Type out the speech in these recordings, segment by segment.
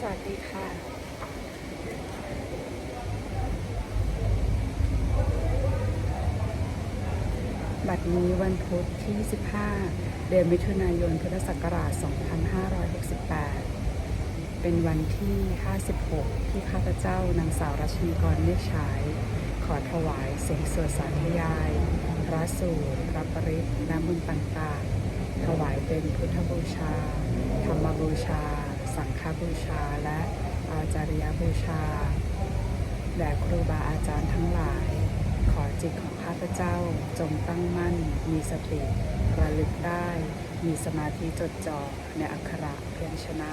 สวัสดีค่ะบัดนี้วันพุธที่ 15 เดือนมิถุนายน พุทธศักราช 2568 เป็นวันที่ 56 ที่ข้าพเจ้านางสาวรัชนีกรเมฆฉาย ขอถวายเสียงสวดสาธยาย พระสูตรพระปริตน้ำบุญต่างๆ ถวายเป็นพุทธบูชา ธรรมบูชา สังฆบูชาและอาจาริยบูชาแด่ครูบาอาจารย์ทั้งหลาย ขอจิตของข้าพเจ้าจงตั้งมั่น มีสติระลึกได้ มีสมาธิจดจ่อในอักขระเพียงชนะ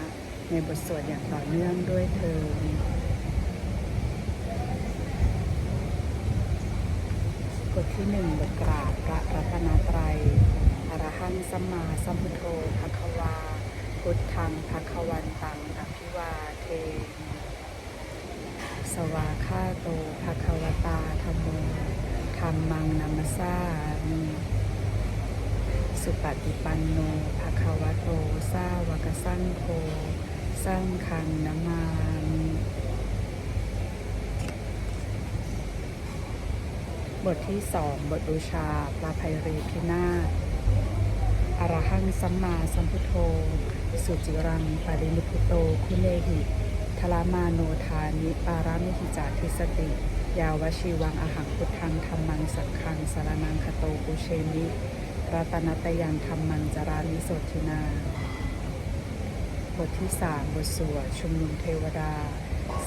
ในบทสวดอย่างต่อเนื่องด้วยเธอบทที่หนึ่งบทกราบพระรัตนตรัยอรหังสัมมาสัมพุทโธภะคะวา พุทธังภควันตังอภิวาเทสวาคาโตภควตาธรรมโมธรรมังนัมสามิสุปฏิปันโนภควโตสาวกสังโฆสังฆังนามามิบทที่สองบทบูชา พระภัยรีพินาศอรหังสัมมาสัมพุทโธ สุจิรังปารินิพุโต คุเลหิทลามาโนทานิปารามิหิจาทิสติ ยาวชีวังอาหังพุทธังธรรมังสังฆังสารนังคโตปุเชมิรัตนตยังธรรมังจารานิโสทินา บทที่สามบทสวดชุมนุมเทวดา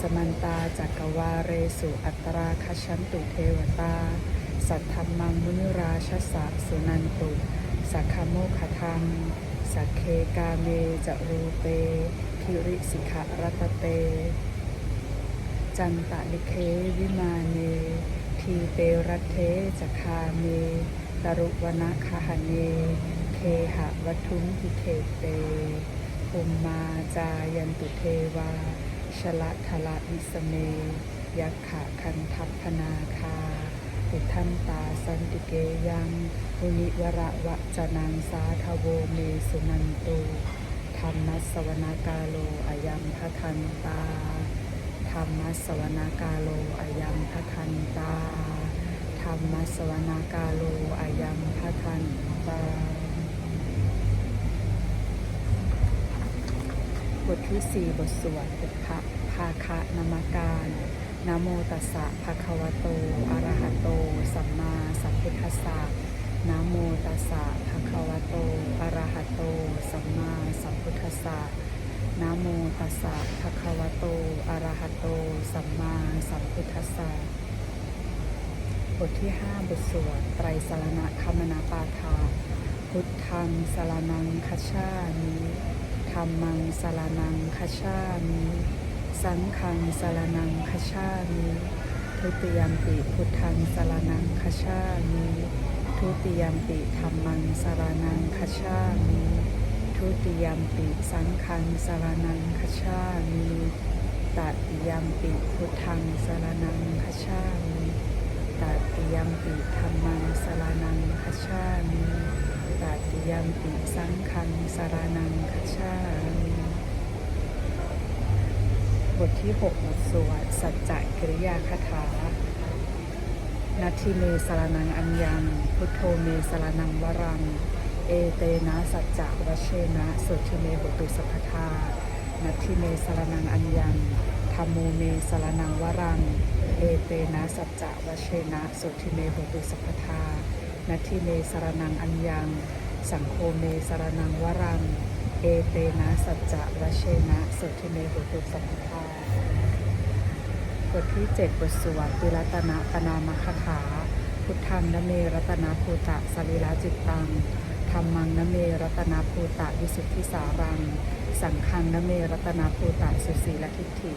สมันตาจักรวาเรสุอัตราคชันตุเทวตา สัทธรรมังมุนิราชสะสุนันตุสักขโมขทัง สักเคกาเมจะรูเปคิริสิขะรัตเต จันตะลิเควิมาเน ทีเปรัตเทจะคาเมตรุวนะคาหเน เคหะวัทุมพิเทเตภูมมาจายันตุเทวา ชละทละวิสเมยักขะคันทัพพนาคา อุทันตาสันติเกยังมุนิวระวะจนังสาทโวเมสุนันตุธรรมสวนากาโลอายัมพะทันตาธรรมสวนากาโลอายัมพะทันตาธรรมสวนากาโลอายัมพะทันตาบทที่สี่บทสวดพพะภาคะนามการ นะโมตัสสะภะคะวะโต อะระหะโต สัมมาสัมพุทธัสสะนะโมตัสสะภะคะวะโต อะระหะโต สัมมาสัมพุทธัสสะนะโมตัสสะภะคะวะโต อะระหะโต สัมมาสัมพุทธัสสะบทที่ห้าบทสวดไตรสารณคมนาปาทา พุทธังสารนังคชามิธรรมังสารนังคชามิ สังฆังสารนังคชามิทุติยมปิพุทธังสารนังคชามิทุติยมปิธรรมังสารนังคชามิทุติยมปิสังฆังสารนังคชามิตติยมปิพุทธังสารนังคชามิตติยมปิธรรมังสารนังคชามิตติยมปิสังฆังสารนังคชามิ บทที่6บทสวดสัจจะกริยาคาถานัตทิเมสรนังอัญญัง พุทโธเมสรนังวรัง เอเตนะสัจจะวเชนะสุทิเมหุตุสัพพทานัตทิเมสรนังอัญญังธรรมโมเมสรนังวรัง เอเตนะสัจจะวเชนะสุทิเมหุตุสัพพทานัตทิเมสรนังอัญญัง สังโฆเมสรนังวรัง เอเตนะสัจจะวเชนะสุทิเมหุตุสัพพทาบทที่7บทสวดติรัตนะปนามคถา พุทธังนเมรัตนาภูตะสรีระจิตตังธรรมังนเมรัตนาภูตะวิสุทธิสารัง สังฆังนเมรัตนาภูตะสุสีละทิฏฐิ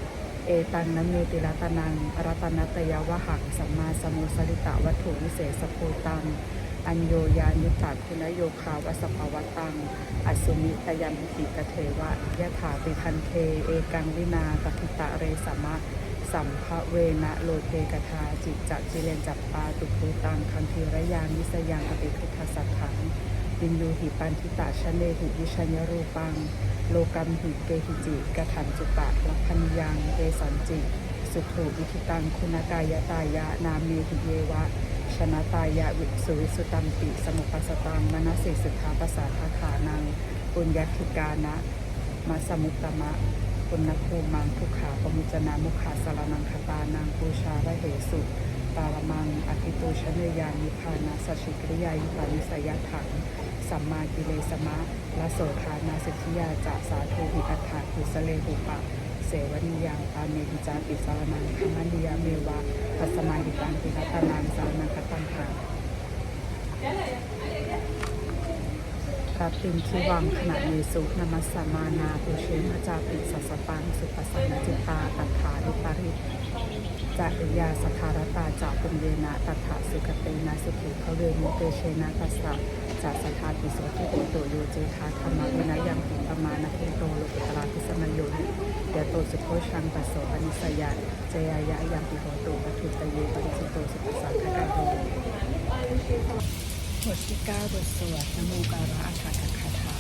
เอตังนเมติรัตนังรัตนตยวหังสัมมาสมุสลิตะวัตถุวิเศษภูตัง อัญโยยานุตาคุณโยคาวัสภาวตังอสุมิตยัมปิกเทวะยะถาปิพันเท เอกังวินาปฏิตะเรสมะสัมภเวนะโลเทกทาจิตจักจิเลนจับปาตุภูตังคันธีระยานิสยังอภิพุทธสัทถังวินยูหิปันทิตาชเนหิวิชัญรูปัง โลกัมหิเกหิจิกถันจุตะลัพันยังเกสันจิ สุถูวิธิตังคุณกายตายะนาเมหิเยวะ ชนะตายะวิสุวิสุตัมปิ สมุปัสตังมนสิสุทธาปสาทาขานังปุญญคิกานะมาสมุตตมะปุณณภูมังทุกขาปมุจจนามุขาสารนังคตานังปูชาระเหสุ ปารมังอธิตูชเนยานิพานาสชิกริยายุปานิสยถัง สัมมากิเลสมะละโสธานาสิทธิยาจะสาธุหิอัฏฐาหุสเลหุปะ เสวนิยังตาเมหิจาปิสารนังธรรมนิยเมวะปัสมาหิตังปิรัตนังสารนังคตังหาพระปินทิวังขณะเยสุนามัสสมานาปุเชมจาปิสัสปังสุปัสสนจิตตาตัฏฐานิปาริ จริยาสทารตาจาปุญเยนะตัฏฐาสุขเตนะสุขิเขาเวมุเตเชนะตัสสะจากสถาปิโสทิโตโตโยเจทาธรรมะวินัยยังปิปมานะเทโตโลกุตระพิสมโยนเดโตสุโคชังปัสโสอนิสยาเจยายะยังปิโหตุปทุตเยปริจิตโตสุปัสสะกาโตบทที่9บทสวดนโมการะอัฏฐกคาถา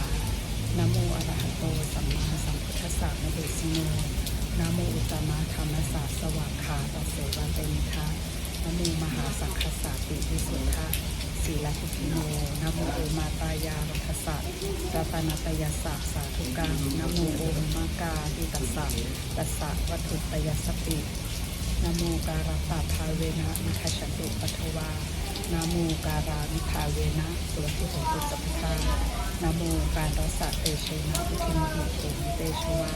นโมอรหะโตสัมมาสัมพุทธัสสะนะเดสิโน นะโมอุตมะธรรมศาสสะสว่ากขาตัสเสวะเตมิทะนะโมมหาสังคสะปิวิสุทธะศีลทุติโนนะโมโอมาตายาวัฏสะรัตนตยสสะสาธุกังนะโมโอมากาติตัสสะตัสสะวัตถุตยสสปินะโมการะปะภาเวนะมิคชันตุปัทวานะโมการามิภาเวนะสุวัติโหตุสัพพานะโมการรสะเตเชนะพุทธิมิหิโตมิเตชวา